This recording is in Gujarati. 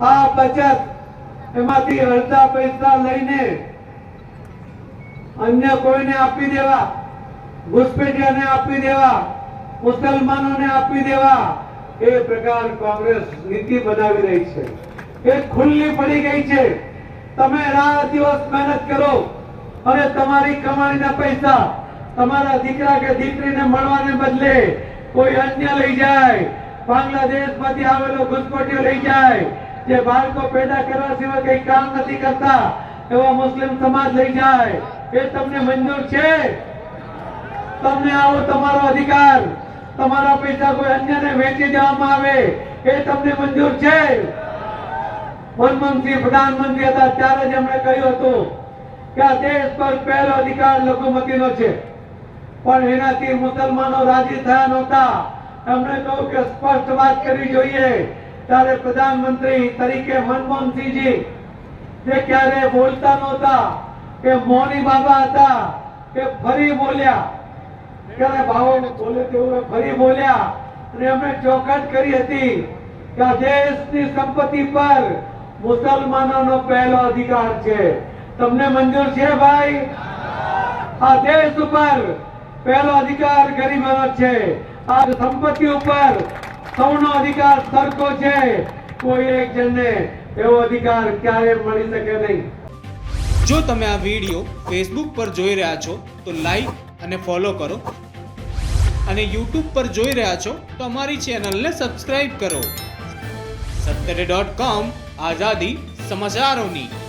આ બચત એમાંથી અડધા પૈસા લઈને અન્ય કોઈને આપી દેવા ઘુસપેટિયાને આપી દેવા, મુસલમાનોને આપી દેવા, એ પ્રકાર કોંગ્રેસ નીતિ બનાવી રહી છે. એ ખુલ્લી પડી ગઈ છે. તમે રાત દિવસ મહેનત કરો અને તમારી કમાણીના પૈસા તમારા દીકરા કે દીકરીને મળવાને બદલે કોઈ અન્ય લઈ જાય. બાંગ્લાદેશમાંથી આવેલો ઘુસપેઠીઓ લઈ જાય. જે બાળકો પેદા કરવા સિવાય કઈ કામ નથી કરતા, એવો મુસ્લિમ સમાજ લઈ જાય. એ તમને મંજૂર છે? તમને આવો તમારો અધિકાર. તમારા પૈસા કોઈ અન્યને વેચી દેવામાં આવે. એ તમને મંજૂર છે? મનમોહનસિંહ પ્રધાનમંત્રી હતા, ત્યારે જ એમણે કહ્યું હતું કે આ દેશ પર પહેલો અધિકાર લઘુમતીનો છે. પણ એનાથી મુસલમાનો રાજી થયા નહોતા. એમણે કહ્યું કે સ્પષ્ટ વાત કરવી જોઈએ. ત્યારે પ્રધાનમંત્રી તરીકે મનમોહનસિંહજી જે ક્યારે બોલતા નહોતા કે મોની બાબા હતા કે ફરી બોલ્યા? ત્યારે ભાવો બોલે તેવું ફરી બોલ્યા અને એમણે ચોખટ કરી હતી કે દેશની સંપત્તિ પર મુસલમાનોનો પહેલો અધિકાર છે. તમને મંજૂર છે ભાઈ? આ દેશ ઉપર પહેલો અધિકાર ગરીબોનો છે. આ સંપત્તિ ઉપર સૌનો અધિકાર સરખો છે. કોઈ એક જણને એવો અધિકાર ક્યારે મળી શકે નહીં. જો તમે આ વીડિયો ફેસબુક પર જોઈ રહ્યા છો, તો લાઈક અને ફોલો કરો. અને યુટ્યુબ પર જોઈ રહ્યા છો, તો અમારી ચેનલને સબસ્ક્રાઇબ કરો. સત્તરે ડોટ કોમ આઝાદી સમાચારોની.